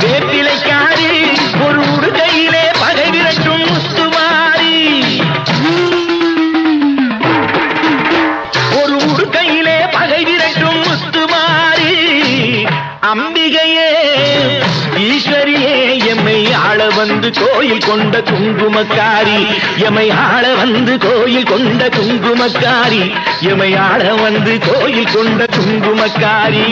வேப்பிலைக்காரி ஒரு உடுகையிலே பகை விரட்டும் முத்துமாரி ஒரு உடுக்கையிலே பகை விரட்டும் முத்துமாரி அம்பிகையே ஈஸ்வரியே எம்மை ஆள வந்து கோயில் கொண்ட குங்குமக்காரி. எமை ஆள வந்து கோயில் கொண்ட குங்குமக்காரி. எமை ஆள வந்து கோயில் கொண்ட குங்குமக்காரி.